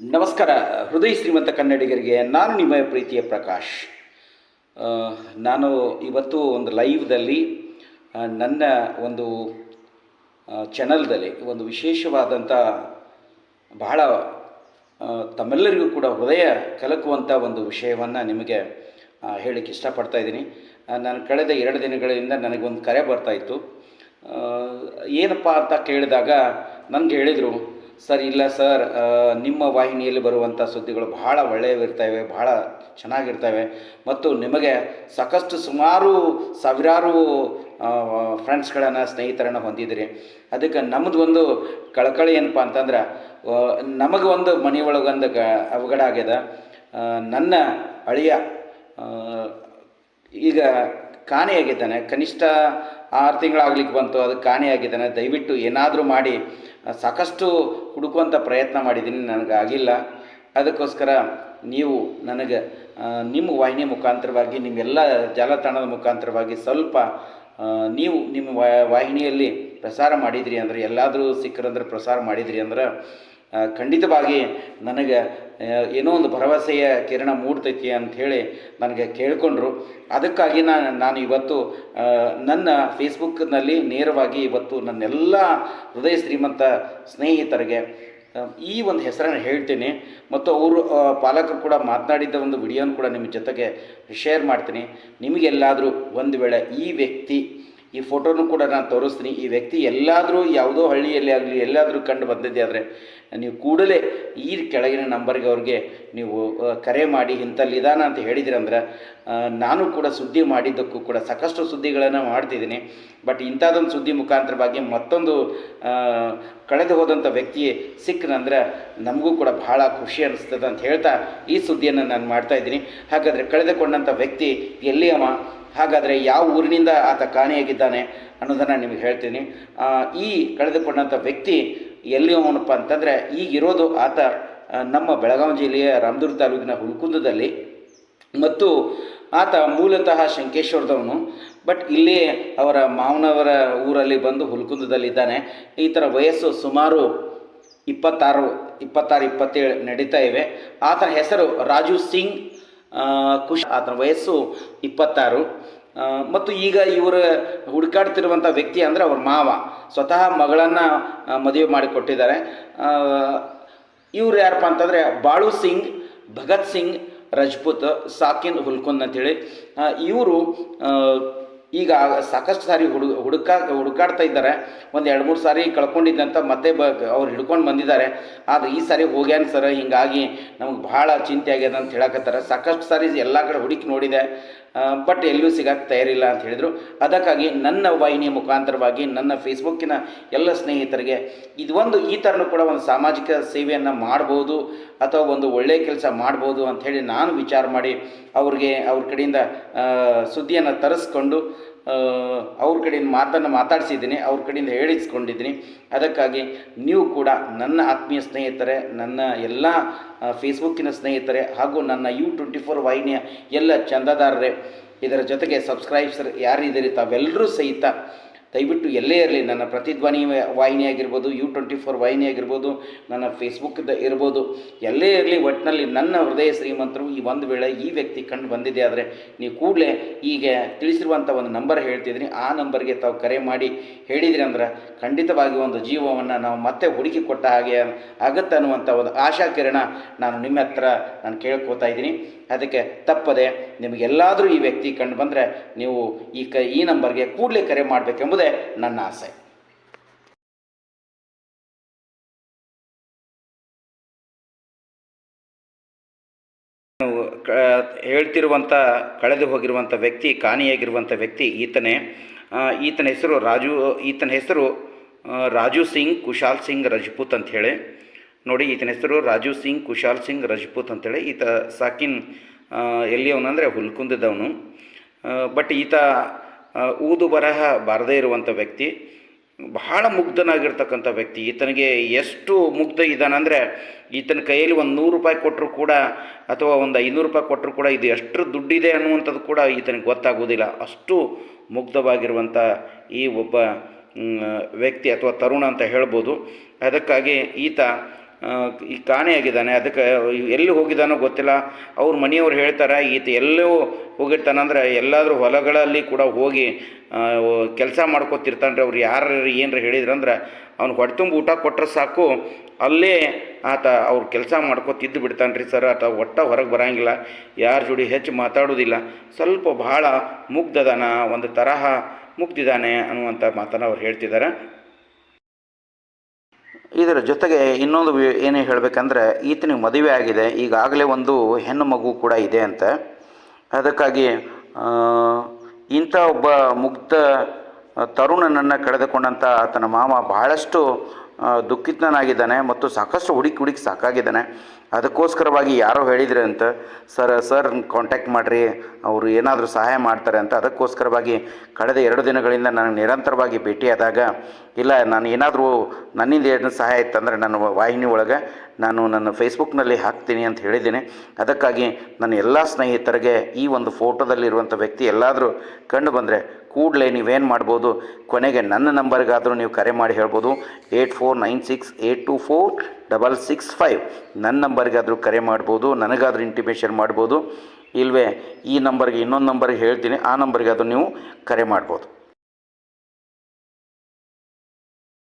ನಮಸ್ಕಾರ. ಹೃದಯ ಶ್ರೀಮಂತ ಕನ್ನಡಿಗರಿಗೆ, ನಾನು ನಿಮ್ಮ ಪ್ರೀತಿಯ ಪ್ರಕಾಶ್. ನಾನು ಇವತ್ತು ಒಂದು ಲೈವ್ದಲ್ಲಿ ನನ್ನ ಒಂದು ಚಾನಲ್ದಲ್ಲಿ ಒಂದು ವಿಶೇಷವಾದಂಥ ಬಹಳ ತಮ್ಮೆಲ್ಲರಿಗೂ ಕೂಡ ಹೃದಯ ಕಲಕುವಂಥ ಒಂದು ವಿಷಯವನ್ನು ನಿಮಗೆ ಹೇಳಕ್ಕೆ ಇಷ್ಟಪಡ್ತಾ ಇದ್ದೀನಿ. ನಾನು ಕಳೆದ ಎರಡು ದಿನಗಳಿಂದ ನನಗೊಂದು ಕರೆ ಬರ್ತಾಯಿತ್ತು ಏನಪ್ಪ ಅಂತ ಕೇಳಿದಾಗ ನನಗೆ ಹೇಳಿದರು ಸರ್, ಇಲ್ಲ ಸರ್ ನಿಮ್ಮ ವಾಹಿನಿಯಲ್ಲಿ ಬರುವಂಥ ಸುದ್ದಿಗಳು ಬಹಳ ಒಳ್ಳೆಯವಿರ್ತವೆ, ಬಹಳ ಚೆನ್ನಾಗಿರ್ತವೆ. ಮತ್ತು ನಿಮಗೆ ಸಾಕಷ್ಟು ಸುಮಾರು ಸಾವಿರಾರು ಫ್ರೆಂಡ್ಸ್ಗಳನ್ನು, ಸ್ನೇಹಿತರನ್ನು ಹೊಂದಿದ್ದೀರಿ. ಅದಕ್ಕೆ ನಮ್ಮದು ಒಂದು ಕಳಕಳಿ ಏನಪ್ಪ ಅಂತಂದ್ರೆ ನಮಗೆ ಒಂದು ಮನೆಯೊಳಗೊಂದು ಗ, ಅವಘಡ ಆಗ್ಯದ. ನನ್ನ ಅಳಿಯ ಈಗ ಕಾಣೆಯಾಗಿದ್ದಾನೆ. ಕನಿಷ್ಠ ಆರು ತಿಂಗಳಾಗ್ಲಿಕ್ಕೆ ಬಂತು, ಅದು ಕಾಣೆಯಾಗಿದ್ದಾನೆ. ದಯವಿಟ್ಟು ಏನಾದರೂ ಮಾಡಿ ಸಾಕಷ್ಟು ಹುಡುಕುವಂಥ ಪ್ರಯತ್ನ ಮಾಡಿದ್ದೀನಿ, ನನಗೆ ಆಗಿಲ್ಲ. ಅದಕ್ಕೋಸ್ಕರ ನೀವು ನನಗೆ ನಿಮ್ಮ ವಾಹಿನಿ ಮುಖಾಂತರವಾಗಿ ನಿಮ್ಮೆಲ್ಲ ಜಾಲತಾಣದ ಮುಖಾಂತರವಾಗಿ ಸ್ವಲ್ಪ ನೀವು ನಿಮ್ಮ ವಾಹಿನಿಯಲ್ಲಿ ಪ್ರಸಾರ ಮಾಡಿದ್ರಿ ಅಂದರೆ, ಎಲ್ಲಾದರೂ ಸಿಕ್ಕರಂದ್ರೆ ಪ್ರಸಾರ ಮಾಡಿದ್ರಿ ಅಂದ್ರೆ ಖಂಡಿತವಾಗಿ ನನಗೆ ಏನೋ ಒಂದು ಭರವಸೆಯ ಕಿರಣ ಮೂಡ್ತೈತಿ ಅಂಥೇಳಿ ನನಗೆ ಕೇಳಿಕೊಂಡ್ರು. ಅದಕ್ಕಾಗಿ ನಾನು ನಾನು ಇವತ್ತು ನನ್ನ ಫೇಸ್ಬುಕ್ನಲ್ಲಿ ನೇರವಾಗಿ ಇವತ್ತು ನನ್ನೆಲ್ಲ ಹೃದಯ ಶ್ರೀಮಂತ ಸ್ನೇಹಿತರಿಗೆ ಈ ಒಂದು ಹೆಸರನ್ನು ಹೇಳ್ತೀನಿ. ಮತ್ತು ಅವರು ಪಾಲಕರು ಕೂಡ ಮಾತನಾಡಿದ್ದ ಒಂದು ವಿಡಿಯೋನ ಕೂಡ ನಿಮ್ಮ ಜೊತೆಗೆ ಶೇರ್ ಮಾಡ್ತೀನಿ. ನಿಮಗೆಲ್ಲಾದರೂ ಒಂದು ವೇಳೆ ಈ ವ್ಯಕ್ತಿ ಈ ಫೋಟೋನು ಕೂಡ ನಾನು ತೋರಿಸ್ತೀನಿ. ಈ ವ್ಯಕ್ತಿ ಎಲ್ಲಾದರೂ ಯಾವುದೋ ಹಳ್ಳಿಯಲ್ಲಿ ಆಗಲಿ, ಎಲ್ಲಾದರೂ ಕಂಡು ಬಂದಿದ್ದೆ ಆದರೆ ನೀವು ಕೂಡಲೇ ಈ ಕೆಳಗಿನ ನಂಬರ್ಗೆ ಅವ್ರಿಗೆ ನೀವು ಕರೆ ಮಾಡಿ ಇಂಥಲ್ಲಿ ಇದಾನ ಅಂತ ಹೇಳಿದಿರಂದ್ರೆ ನಾನು ಕೂಡ ಸುದ್ದಿ ಮಾಡಿದ್ದಕ್ಕೂ ಕೂಡ ಸಾಕಷ್ಟು ಸುದ್ದಿಗಳನ್ನು ಮಾಡ್ತಿದ್ದೀನಿ. ಬಟ್ ಇಂಥದ್ದೊಂದು ಸುದ್ದಿ ಮುಖಾಂತರವಾಗಿ ಮತ್ತೊಂದು ಕಳೆದು ಹೋದಂಥ ವ್ಯಕ್ತಿ ಸಿಕ್ಕನಂದ್ರೆ ನಮಗೂ ಕೂಡ ಬಹಳ ಖುಷಿ ಅನಿಸ್ತದೆ ಅಂತ ಹೇಳ್ತಾ ಈ ಸುದ್ದಿಯನ್ನು ನಾನು ಮಾಡ್ತಾ ಇದ್ದೀನಿ. ಹಾಗಾದರೆ ಕಳೆದುಕೊಂಡಂಥ ವ್ಯಕ್ತಿ ಎಲ್ಲಿ ಹಾಗಾದರೆ ಯಾವ ಊರಿನಿಂದ ಆತ ಕಾಣೆಯಾಗಿದ್ದಾನೆ ಅನ್ನೋದನ್ನು ನಿಮಗೆ ಹೇಳ್ತೀನಿ. ಈ ಕಳೆದುಕೊಂಡಂಥ ವ್ಯಕ್ತಿ ಎಲ್ಲಿ ಅವನಪ್ಪ ಅಂತಂದರೆ ಈಗಿರೋದು ಆತ ನಮ್ಮ ಬೆಳಗಾವಿ ಜಿಲ್ಲೆಯ ರಾಮದುರ್ಗ ತಾಲೂಕಿನ ಹುಲ್ಕುಂದದಲ್ಲಿ. ಮತ್ತು ಆತ ಮೂಲತಃ ಶಂಕೇಶ್ವರದವನು. ಬಟ್ ಇಲ್ಲಿ ಅವರ ಮಾವನವರ ಊರಲ್ಲಿ ಬಂದು ಹುಲ್ಕುಂದದಲ್ಲಿದ್ದಾನೆ. ಈ ಥರ ವಯಸ್ಸು ಸುಮಾರು ಇಪ್ಪತ್ತಾರು ಇಪ್ಪತ್ತಾರು, ಇಪ್ಪತ್ತೇಳು ನಡೀತಾ ಇವೆ. ಆತನ ಹೆಸರು ರಾಜು ಸಿಂಗ್ ಕುಶ್ ಆತನ ವಯಸ್ಸು ಇಪ್ಪತ್ತಾರು. ಮತ್ತು ಈಗ ಇವರು ಹುಡುಕಾಡ್ತಿರುವಂಥ ವ್ಯಕ್ತಿ ಅಂದರೆ ಅವ್ರ ಮಾವ. ಸ್ವತಃ ಮಗಳನ್ನು ಮದುವೆ ಮಾಡಿಕೊಟ್ಟಿದ್ದಾರೆ. ಇವ್ರು ಯಾರಪ್ಪ ಅಂತಂದರೆ ಬಾಳು ಸಿಂಗ್, ಭಗತ್ ಸಿಂಗ್, ರಜಪೂತ್, ಸಾಕಿನ್ ಹುಲ್ಕುಂದ್ ಅಂತೇಳಿ. ಇವರು ಈಗ ಸಾಕಷ್ಟು ಸಾರಿ ಹುಡು, ಹುಡುಕಾ, ಹುಡುಕಾಡ್ತಾ ಇದ್ದಾರೆ. ಒಂದು ಎರಡು ಮೂರು ಸಾರಿ ಕಳ್ಕೊಂಡಿದ್ದಂತ ಮತ್ತೆ ಬ, ಅವ್ರು ಹಿಡ್ಕೊಂಡು ಬಂದಿದ್ದಾರೆ. ಆದರೆ ಈ ಸಾರಿ ಹೋಗ್ಯಾನ ಸರ್, ಹಿಂಗಾಗಿ ನಮಗೆ ಭಾಳ ಚಿಂತೆ ಆಗ್ಯದ ಅಂತ ಹೇಳಕತ್ತಾರೆ. ಸಾಕಷ್ಟು ಸಾರಿ ಎಲ್ಲ ಕಡೆ ಹುಡುಕಿ ನೋಡಿದೆ. ಬಟ್ ಎಲ್ಲೂ ಸಿಗಕ್ಕೆ ತಯಾರಿಲ್ಲ ಅಂತ ಹೇಳಿದರು. ಅದಕ್ಕಾಗಿ ನನ್ನ ವಾಹಿನಿಯ ಮುಖಾಂತರವಾಗಿ ನನ್ನ ಫೇಸ್ಬುಕ್ಕಿನ ಎಲ್ಲ ಸ್ನೇಹಿತರಿಗೆ ಇದು ಒಂದು ಈ ಥರನೂ ಕೂಡ ಒಂದು ಸಾಮಾಜಿಕ ಸೇವೆಯನ್ನು ಮಾಡ್ಬೋದು ಅಥವಾ ಒಂದು ಒಳ್ಳೆಯ ಕೆಲಸ ಮಾಡ್ಬೋದು ಅಂಥೇಳಿ ನಾನು ವಿಚಾರ ಮಾಡಿ ಅವ್ರಿಗೆ ಅವ್ರ ಕಡೆಯಿಂದ ಸುದ್ದಿಯನ್ನು ತರಿಸ್ಕೊಂಡು ಅವ್ರ ಕಡೆಯಿಂದ ಮಾತನ್ನು ಮಾತಾಡಿಸಿದ್ದೀನಿ, ಅವ್ರ ಕಡೆಯಿಂದ ಹೇಳಿಸ್ಕೊಂಡಿದ್ದೀನಿ. ಅದಕ್ಕಾಗಿ ನೀವು ಕೂಡ ನನ್ನ ಆತ್ಮೀಯ ಸ್ನೇಹಿತರೆ, ನನ್ನ ಎಲ್ಲ ಫೇಸ್ಬುಕ್ಕಿನ ಸ್ನೇಹಿತರೆ ಹಾಗೂ ನನ್ನ ಯು ಟ್ವೆಂಟಿ ಫೋರ್ ವಾಹಿನಿಯ ಎಲ್ಲ ಚಂದಾದಾರರೇ, ಇದರ ಜೊತೆಗೆ ಸಬ್ಸ್ಕ್ರೈಬ್ಸರ್ ಯಾರಿದ್ದೀರಿ ತಾವೆಲ್ಲರೂ ಸಹಿತ ದಯವಿಟ್ಟು ಎಲ್ಲೇ ಇರಲಿ, ನನ್ನ ಪ್ರತಿಧ್ವನಿ ವಾಹಿನಿ ಆಗಿರ್ಬೋದು ಯು ಟ್ವೆಂಟಿ ಫೋರ್ ವಾಹಿನಿ ಆಗಿರ್ಬೋದು, ನನ್ನ ಫೇಸ್ಬುಕ್ದ ಇರ್ಬೋದು, ಎಲ್ಲೇ ಇರಲಿ ಒಟ್ಟಿನಲ್ಲಿ ನನ್ನ ಹೃದಯ ಶ್ರೀಮಂತರು ಈ ಒಂದು ವೇಳೆ ಈ ವ್ಯಕ್ತಿ ಕಂಡು ಬಂದಿದೆ ಆದರೆ ನೀವು ಕೂಡಲೇ ಈಗ ತಿಳಿಸಿರುವಂಥ ಒಂದು ನಂಬರ್ ಹೇಳ್ತಿದ್ದೀನಿ. ಆ ನಂಬರ್ಗೆ ತಾವು ಕರೆ ಮಾಡಿ ಹೇಳಿದ್ರಿ ಅಂದ್ರೆ ಖಂಡಿತವಾಗಿ ಒಂದು ಜೀವವನ್ನು ನಾವು ಮತ್ತೆ ಹುಡುಕಿ ಕೊಟ್ಟ ಹಾಗೆ ಆಗುತ್ತೆ ಅನ್ನುವಂಥ ಒಂದು ಆಶಾ ಕಿರಣ ನಾನು ನಿಮ್ಮ ಹತ್ರ ನಾನು ಕೇಳ್ಕೊತಾ ಇದ್ದೀನಿ. ಅದಕ್ಕೆ ತಪ್ಪದೆ ನಿಮಗೆಲ್ಲಾದರೂ ಈ ವ್ಯಕ್ತಿ ಕಂಡು ಬಂದರೆ ನೀವು ಈ ಕ, ಈ ನಂಬರ್ಗೆ ಕೂಡಲೇ ಕರೆ ಮಾಡಬೇಕೆಂಬುದೇ ನನ್ನ ಆಸೆ. ಹೇಳ್ತಿರುವಂಥ ಕಳೆದು ಹೋಗಿರುವಂಥ ವ್ಯಕ್ತಿ ಕಾಣಿಯಾಗಿರುವಂಥ ವ್ಯಕ್ತಿ ಈತನೇ. ಈತನ ಹೆಸರು ರಾಜು, ಈತನ ಹೆಸರು ರಾಜು ಸಿಂಗ್ ಕುಶಾಲ್ ಸಿಂಗ್ ರಜಪೂತ್ ಅಂಥೇಳಿ ನೋಡಿ, ಈತನ ಹೆಸರು ರಾಜು ಸಿಂಗ್ ಕುಶಾಲ್ ಸಿಂಗ್ ರಜಪೂತ್ ಅಂತೇಳಿ ಈತ ಸಾಕಿನ್ ಎಲ್ಲಿಯವನಂದರೆ ಹುಲ್ಕುಂದದವನು. ಬಟ್ ಈತ ಊದು ಬರಹ ಬಾರದೇ ಇರುವಂಥ ವ್ಯಕ್ತಿ, ಬಹಳ ಮುಗ್ಧನಾಗಿರ್ತಕ್ಕಂಥ ವ್ಯಕ್ತಿ. ಈತನಿಗೆ ಎಷ್ಟು ಮುಗ್ಧ ಇದ್ದಾನಂದರೆ, ಈತನ ಕೈಯಲ್ಲಿ ಒಂದು ನೂರು ರೂಪಾಯಿ ಕೊಟ್ಟರು ಕೂಡ, ಅಥವಾ ಒಂದು ಐನೂರು ರೂಪಾಯಿ ಕೊಟ್ಟರು ಕೂಡ ಇದು ಎಷ್ಟು ದುಡ್ಡಿದೆ ಅನ್ನುವಂಥದ್ದು ಕೂಡ ಈತನಿಗೆ ಗೊತ್ತಾಗೋದಿಲ್ಲ ಅಷ್ಟು ಮುಗ್ಧವಾಗಿರುವಂಥ ಈ ಒಬ್ಬ ವ್ಯಕ್ತಿ ಅಥವಾ ತರುಣ ಅಂತ ಹೇಳ್ಬೋದು. ಅದಕ್ಕಾಗಿ ಈತ ಈ ಕಾಣೆಯಾಗಿದ್ದಾನೆ. ಅದಕ್ಕೆ ಎಲ್ಲಿ ಹೋಗಿದ್ದಾನೋ ಗೊತ್ತಿಲ್ಲ. ಅವ್ರ ಮನೆಯವ್ರು ಹೇಳ್ತಾರೆ, ಈತ ಎಲ್ಲೋ ಹೋಗಿರ್ತಾನಂದ್ರೆ ಎಲ್ಲಾದರೂ ಹೊಲಗಳಲ್ಲಿ ಕೂಡ ಹೋಗಿ ಕೆಲಸ ಮಾಡ್ಕೊತಿರ್ತಾನೆ ರೀ ಅವ್ರು ಯಾರು ಏನರ ಹೇಳಿದ್ರಂದ್ರೆ ಅವ್ನು ಹೊಟ್ಟೆ ತುಂಬ ಊಟ ಕೊಟ್ಟರೆ ಸಾಕು. ಅಲ್ಲೇ ಆತ ಅವ್ರು ಕೆಲಸ ಮಾಡ್ಕೊತಿದ್ದು ಬಿಡ್ತಾನೆ ರೀ ಸರ್. ಆತ ಒಟ್ಟ ಹೊರಗೆ ಬರೋಂಗಿಲ್ಲ. ಯಾರ ಜೋಡಿ ಹೆಚ್ಚು ಮಾತಾಡೋದಿಲ್ಲ. ಸ್ವಲ್ಪ ಭಾಳ ಮುಗ್ಧದಾನ, ಒಂದು ತರಹ ಮುಗ್ದಿದ್ದಾನೆ ಅನ್ನುವಂಥ ಮಾತನ್ನು ಅವ್ರು ಹೇಳ್ತಿದ್ದಾರೆ. ಇದರ ಜೊತೆಗೆ ಇನ್ನೊಂದು ಏನು ಹೇಳಬೇಕಂದ್ರೆ, ಈತನಿಗೆ ಮದುವೆ ಆಗಿದೆ, ಈಗಾಗಲೇ ಒಂದು ಹೆಣ್ಣು ಮಗು ಕೂಡ ಇದೆ ಅಂತ. ಅದಕ್ಕಾಗಿ ಇಂಥ ಒಬ್ಬ ಮುಗ್ಧ ತರುಣನನ್ನು ಕಳೆದುಕೊಂಡಂಥ ಆತನ ಮಾಮ ಬಹಳಷ್ಟು ದುಃಖಿತನಾಗಿದ್ದಾನೆ ಮತ್ತು ಸಾಕಷ್ಟು ಹುಡುಕಿ ಹುಡುಕಿ ಸಾಕಾಗಿದ್ದಾನೆ. ಅದಕ್ಕೋಸ್ಕರವಾಗಿ ಯಾರೋ ಹೇಳಿದರೆ ಅಂತ, ಸರ್ ಸರ್ ಕಾಂಟ್ಯಾಕ್ಟ್ ಮಾಡಿರಿ, ಅವರು ಏನಾದರೂ ಸಹಾಯ ಮಾಡ್ತಾರೆ ಅಂತ. ಅದಕ್ಕೋಸ್ಕರವಾಗಿ ಕಳೆದ ಎರಡು ದಿನಗಳಿಂದ ನನಗೆ ನಿರಂತರವಾಗಿ ಭೇಟಿಯಾದಾಗ, ಇಲ್ಲ, ನಾನು ಏನಾದರೂ ನನ್ನಿಂದ ಏನು ಸಹಾಯ ಇತ್ತಂದರೆ ನನ್ನ ವಾಹಿನಿ ಒಳಗೆ ನಾನು ನನ್ನ ಫೇಸ್ಬುಕ್ನಲ್ಲಿ ಹಾಕ್ತೀನಿ ಅಂತ ಹೇಳಿದ್ದೀನಿ. ಅದಕ್ಕಾಗಿ ನನ್ನ ಎಲ್ಲ ಸ್ನೇಹಿತರಿಗೆ ಈ ಒಂದು ಫೋಟೋದಲ್ಲಿರುವಂಥ ವ್ಯಕ್ತಿ ಎಲ್ಲಾದರೂ ಕಂಡು ಬಂದರೆ ಕೂಡಲೇ ನೀವೇನು ಮಾಡ್ಬೋದು? ಕೊನೆಗೆ ನನ್ನ ನಂಬರ್ಗಾದರೂ ನೀವು ಕರೆ ಮಾಡಿ ಹೇಳ್ಬೋದು. Eight four nine six eight two four double six five. ನನ್ನ ನಂಬರ್ಗಾದರೂ ಕರೆ ಮಾಡ್ಬೋದು, ನನಗಾದರೂ ಇಂಟಿಮೇಷನ್ ಮಾಡ್ಬೋದು. ಇಲ್ವೇ, ಈ ನಂಬರ್ಗೆ ಇನ್ನೊಂದು ನಂಬರ್ಗೆ ಹೇಳ್ತೀನಿ, ಆ ನಂಬರ್ಗಾದರೂ ನೀವು ಕರೆ ಮಾಡ್ಬೋದು.